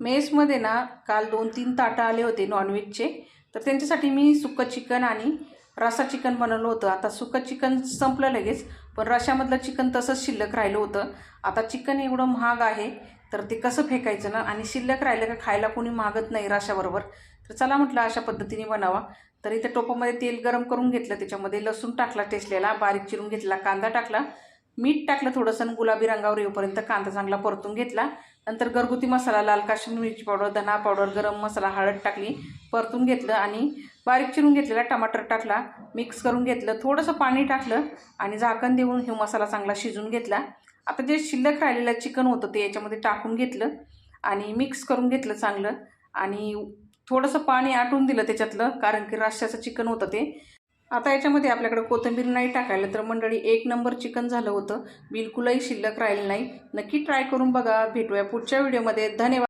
मेसमध्ये ना काल दोन तीन ताटं आले होते नॉनव्हेजचे तर त्यांच्यासाठी मी सुकं चिकन आणि रसा चिकन बनवलं होतं. आता सुक्कं चिकन संपलं लगेच पण रशामधलं चिकन तसंच शिल्लक राहिलं होतं. आता चिकन एवढं महाग आहे तर ते कसं फेकायचं ना? आणि शिल्लक राहिलं का खायला कोणी मागत नाही रशाबरोबर तर चला म्हटलं अशा पद्धतीने बनावा. तर इथे टोपामध्ये तेल गरम करून घेतलं त्याच्यामध्ये लसूण टाकला टेसलेला बारीक चिरून घेतला कांदा टाकला मीठ टाकलं थोडंसं आणि गुलाबी रंगावर येऊपर्यंत कांदा चांगला परतून घेतला. नंतर घरगुती मसाला लाल काश्मीर मिरची पावडर धना पावडर गरम मसाला हळद टाकली परतून घेतलं आणि बारीक चिरून घेतलेला टमाटर टाकला मिक्स करून घेतलं थोडंसं पाणी टाकलं आणि झाकण देऊन हे मसाला चांगला शिजून घेतला. आता जे शिल्लक राहिलेलं चिकन होतं ते याच्यामध्ये टाकून घेतलं आणि मिक्स करून घेतलं चांगलं आणि थोडंसं पाणी आटून दिलं त्याच्यातलं कारण की रश्श्याचं चिकन होतं ते. आता याच्यामध्ये आपल्याकडे कोथिंबीर नाही टाकायला तर मंडळी एक नंबर चिकन झालं होतं. बिलकुलही शिल्लक राहिलं नाही. नक्की ट्राय करून बघा. भेटूया पुढच्या व्हिडिओमध्ये धन्यवाद.